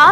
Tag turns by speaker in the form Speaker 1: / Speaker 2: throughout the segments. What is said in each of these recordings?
Speaker 1: 가?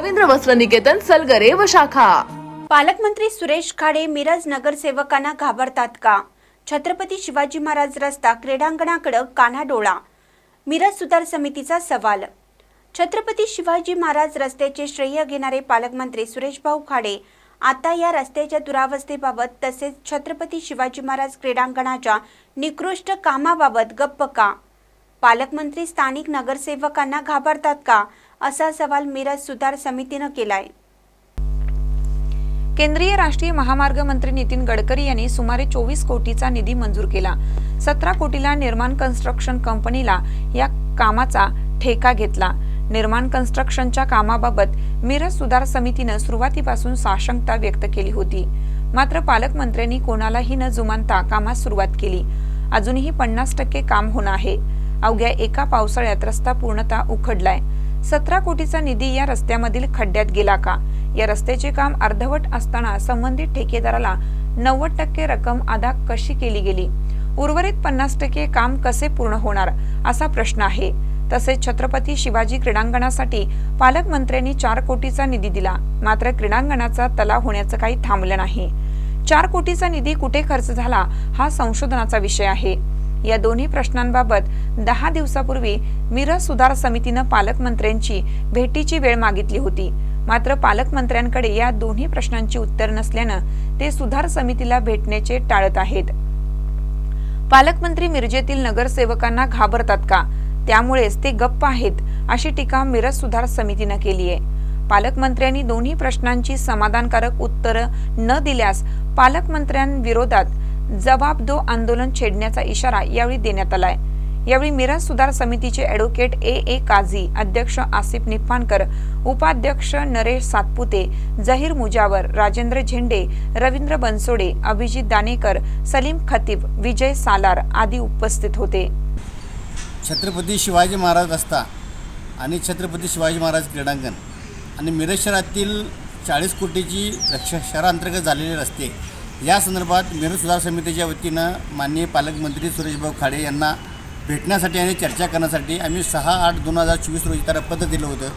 Speaker 1: रवींद्र वस्त्र निकेतन सलगरे व शाखा.
Speaker 2: पालकमंत्री सुरेश खाडे मिरज नगरसेवकांना घाबरतात का? छत्रपती शिवाजी महाराज रस्ता क्रीडांगणाकडे कानाडोळा मिरज सुधार समितीचा सवाल. छत्रपती शिवाजी महाराज रस्त्याचे श्रेय घेणारे पालकमंत्री सुरेशभाऊ खाडे आता या रस्त्याच्या दुरावस्थेबाबत तसेच छत्रपती शिवाजी महाराज क्रीडांगणाच्या निकृष्ट कामाबाबत गप्प का? पालकमंत्री स्थानिक नगरसेवकांना घाबरतात का? असा सवाल मिरज सुधार समितीनं केलाय.
Speaker 3: केंद्रीय राष्ट्रीय महामार्ग मंत्री नितीन गडकरी यांनी सुमारे चोवीस कोटीचा निधी मंजूर केला. सतरा कोटीला निर्माण कन्स्ट्रक्शन कंपनीला या कामाचा ठेका घेतला. निर्माण कन्स्ट्रक्शनच्या कामाबाबत मिरज सुधार समितीनं सुरुवातीपासून साशंकता व्यक्त केली होती. मात्र पालकमंत्र्यांनी कोणालाही न जुमानता कामास सुरुवात केली. अजूनही पन्नास टक्के काम होणं आहे. अवघ्या एका पावसाळ्यात रस्ता पूर्णतः उखडलाय. सतरा कोटीचा निधी या रस्त्यामधील खड्ड्यात गेला का? या रस्त्याचे काम अर्धवट असताना संबंधित ठेकेदाराला नव्वद टक्के रक्कम अदा कशी केली गेली? उर्वरित पन्नास टक्के काम कसे पूर्ण होणार? असा प्रश्न आहे. तसेच छत्रपती शिवाजी क्रीडांगणासाठी पालकमंत्र्यांनी चार कोटीचा निधी दिला. मात्र क्रीडांगणाचा तलाव होण्याचं काही थांबलं नाही. चार कोटीचा निधी कुठे खर्च झाला हा संशोधनाचा विषय आहे. या दोन्ही प्रश्नांबाबत दहा दिवसापूर्वी मिरज सुधार समितीनं पालकमंत्र्यांची भेटीची वेळ मागितली होती. मात्र पालकमंत्र्यांकडे या दोन्ही प्रश्नांची उत्तर नसल्यानं ते सुधार समितीला भेटण्याचे टाळत आहेत. पालकमंत्री मिरजेतील नगरसेवकांना घाबरतात का? त्यामुळेच ते गप्प आहेत अशी टीका मिरज सुधार समितीनं केली आहे. पालकमंत्र्यांनी दोन्ही प्रश्नांची समाधानकारक उत्तरं न दिल्यास पालकमंत्र्यांविरोधात जबाब दो आंदोलन छेडण्याचा इशारा यावेळी देण्यात आलाय. यावेळी मिरज सुधार समितीचे ॲडव्होकेट ए. ए. काझी अध्यक्ष आसिफ निफानकर उपाध्यक्ष नरेश सातपुते जहीर मुजावर राजेंद्र झेंडे रवींद्र बनसोडे अभिजित दानेकर सलीम खतीब विजय सालार आदी उपस्थित होते.
Speaker 4: छत्रपती शिवाजी महाराज रस्ता आणि छत्रपती शिवाजी महाराज क्रीडांगण आणि मिरज शहरातील चाळीस कोटीची रक्षा शहरांतर्गत झालेले रस्ते या संदर्भात मिरज सुधार समितीच्या वतीनं माननीय पालकमंत्री सुरेशभाऊ खाडे यांना भेटण्यासाठी आणि चर्चा करण्यासाठी आम्ही सहा आठ दोन हजार चोवीस रोजी त्याला पत्र दिलं होतं.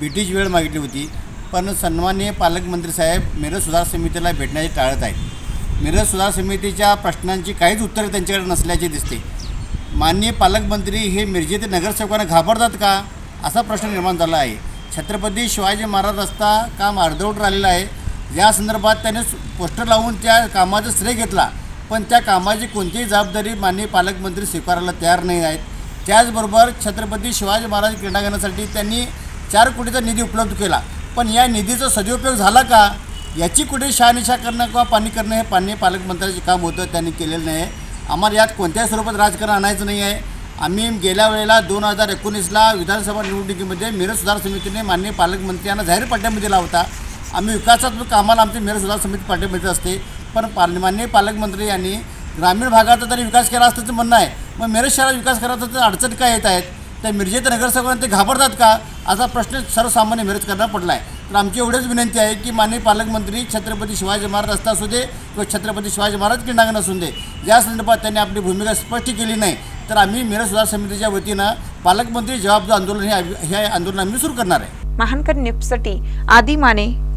Speaker 4: भेटीची वेळ मागितली होती. पण सन्माननीय पालकमंत्री साहेब मिरज सुधार समितीला भेटण्याचे टाळत आहेत. मिरज सुधार समितीच्या प्रश्नांची काहीच उत्तरे त्यांच्याकडे नसल्याचे दिसते. माननीय पालकमंत्री हे मिरजेतील नगरसेवकांना घाबरतात का? असा प्रश्न निर्माण झाला आहे. छत्रपती शिवाजी महाराज रस्ता काम अर्धवट राहिलेला आहे. या संदर्भात त्याने पोस्टर लावून त्या कामाचा श्रेय घेतला. पण त्या कामाची कोणतीही जबाबदारी माननीय पालकमंत्री स्वीकारायला तयार नाही आहेत. त्याचबरोबर छत्रपती शिवाजी महाराज क्रीडांगणासाठी त्यांनी चार कोटीचा निधी उपलब्ध केला. पण या निधीचा सदुपयोग झाला का? याची कुठे शहानिशा करणं किंवा पाणी करणं हे पाणी पालकमंत्र्याचे काम होतं त्यांनी केलेलं नाही आहे. आम्हाला यात कोणत्याही स्वरूपात राजकारण आणायचं नाही आहे. आम्ही गेल्या वेळेला दोन हजार एकोणीसला विधानसभा निवडणुकीमध्ये मिरज सुधार समितीने माननीय पालकमंत्र्यांना जाहीर पाठिंबा लावता. आम्ही विकासात्मक कामाला आमची मिरज सुधार समिती पाठिंबा देत असते. पण पाल माननीय पालकमंत्री यांनी ग्रामीण भागाचा तरी विकास केला असल्याचं म्हणणं आहे मग मिरज शहरात विकास करायचा तर अडचण काय येत आहेत? त्या मिरजेत नगरसेवकांना ते घाबरतात का? असा प्रश्न सर्वसामान्य मिरजकरांना पडला आहे तर आमची एवढीच विनंती आहे की माननीय पालकमंत्री छत्रपती शिवाजी महाराज रस्ता असू दे किंवा छत्रपती शिवाजी महाराज क्रीडांगण असू दे या संदर्भात त्यांनी आपली भूमिका स्पष्ट केली नाही तर आम्ही मिरज सुधार समितीच्या वतीनं पालकमंत्री जबाबदार आंदोलन हे हे आंदोलन आम्ही सुरू करणार आहे.
Speaker 3: महानकर निप्सटी आदी माने